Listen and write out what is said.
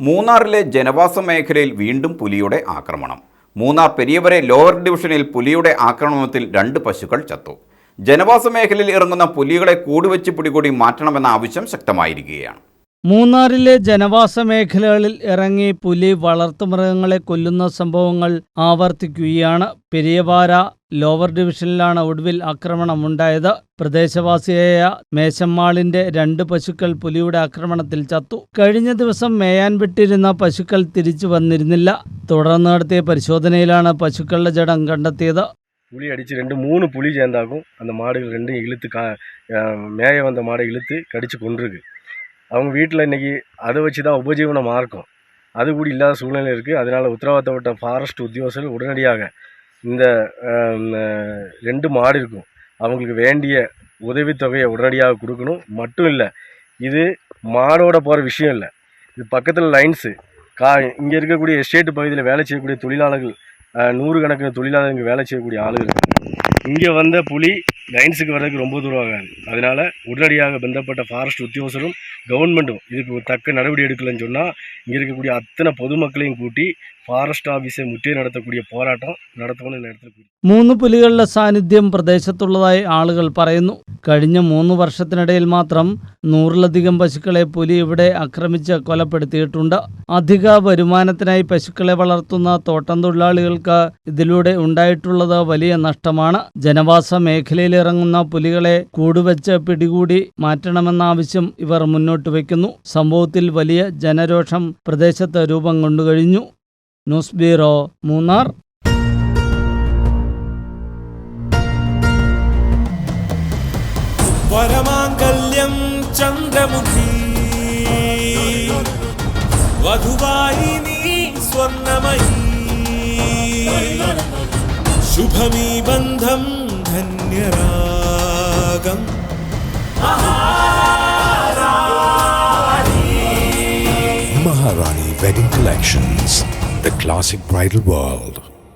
മൂന്നാറിലെ ജനവാസ മേഖലയിൽ വീണ്ടും പുലിയുടെ ആക്രമണം. മൂന്നാർ പെരിയവരെ ലോവർ ഡിവിഷനിൽ പുലിയുടെ ആക്രമണത്തിൽ രണ്ട് പശുക്കൾ ചത്തു. ജനവാസ മേഖലയിൽ ഇറങ്ങുന്ന പുലികളെ കൂടുവെച്ച് പിടികൂടി മാറ്റണമെന്ന ആവശ്യം ശക്തമായിരിക്കുകയാണ്. മൂന്നാറിലെ ജനവാസ മേഖലകളിൽ ഇറങ്ങി പുലി വളർത്തുമൃഗങ്ങളെ കൊല്ലുന്ന സംഭവങ്ങൾ ആവർത്തിക്കുകയാണ് പെരിയവാര ലോവർ ഡിവിഷനിലാണ് ഒടുവിൽ ആക്രമണമുണ്ടായത് പ്രദേശവാസിയായ മേശമ്മാളിന്റെ രണ്ട് പശുക്കൾ പുലിയുടെ ആക്രമണത്തിൽ ചത്തു കഴിഞ്ഞ ദിവസം മേയാൻ വിട്ടിരുന്ന പശുക്കൾ തിരിച്ചു വന്നിരുന്നില്ല തുടർന്ന് നടത്തിയ പരിശോധനയിലാണ് പശുക്കളുടെ ജഡം கண்டத்தியது புளி அடித்து ரெண்டு மூணு புளி சேர்ந்தாக்கும் அந்த மாடுகள் ரெண்டும் இழுத்து கா அஹ் மேய வந்த மாடை இழுத்து கடித்து கொண்டிருக்கு அவங்க வீட்டில் இன்னைக்கு அதை வச்சு தான் உபஜீவன மார்க்கம் அது கூட இல்லாத சூழ்நிலை இருக்குது அதனால் உத்தரவாதப்பட்ட ஃபாரஸ்ட் உத்தியோகஸ்தர்கள் உடனடியாக இந்த ரெண்டு மாடு இருக்கும். அவங்களுக்கு வேண்டிய உதவித்தொகையை உடனடியாக கொடுக்கணும். மட்டும் இல்லை இது மாடோட போகிற விஷயம் இல்லை. இது பக்கத்தில் லைன்ஸு கா இங்கே இருக்கக்கூடிய எஸ்டேட் பகுதியில் வேலை செய்யக்கூடிய தொழிலாளர்கள் அஹ், நூறுக்கணக்கான தொழிலாளர்கள் இங்கே வேலை செய்யக்கூடிய ஆளுகள் இங்கே வந்த புலி லைன்ஸுக்கு வர்றதுக்கு ரொம்ப தூரம் ஆகாது அதனால உடனடியாக பந்தப்பட்ட ஃபாரஸ்ட் உத்தியோகஸ்தரும் கவர்மெண்ட்டும் இதுக்கு ஒரு தக்க நடவடிக்கை எடுக்கலைன்னு சொன்னால் இங்கே இருக்கக்கூடிய அத்தனை பொதுமக்களையும் கூட்டி ஃபாரஸ்ட் ஆஃபீஸை முற்றிய நடத்தக்கூடிய போராட்டம் நடத்தணும்னு இந்த இடத்துல கூட்டி മൂന്ന് പുലികളുടെ സാന്നിധ്യം പ്രദേശത്തുള്ളതായി ആളുകൾ പറയുന്നു കഴിഞ്ഞ മൂന്ന് വർഷത്തിനിടയിൽ മാത്രം നൂറിലധികം പശുക്കളെ പുലി ഇവിടെ ആക്രമിച്ച് കൊലപ്പെടുത്തിയിട്ടുണ്ട്. അധിക വരുമാനത്തിനായി പശുക്കളെ വളർത്തുന്ന തോട്ടം തൊഴിലാളികൾക്ക് ഇതിലൂടെ ഉണ്ടായിട്ടുള്ളത് വലിയ നഷ്ടമാണ്. ജനവാസ മേഖലയിൽ ഇറങ്ങുന്ന പുലികളെ കൂടുവെച്ച് പിടികൂടി മാറ്റണമെന്ന ആവശ്യം ഇവർ മുന്നോട്ട് വയ്ക്കുന്നു. സംഭവത്തിൽ വലിയ ജനരോഷം പ്രദേശത്ത് രൂപം കൊണ്ടുകഴിഞ്ഞു. News bureau Munnar. വരമാംഗല്യം ചന്ദ്രമുഖി വധുവായി നീ സ്വർണമയി ശുഭമീ ബന്ധം ധന്യരാഗം Maharani Wedding Collections, the classic bridal world.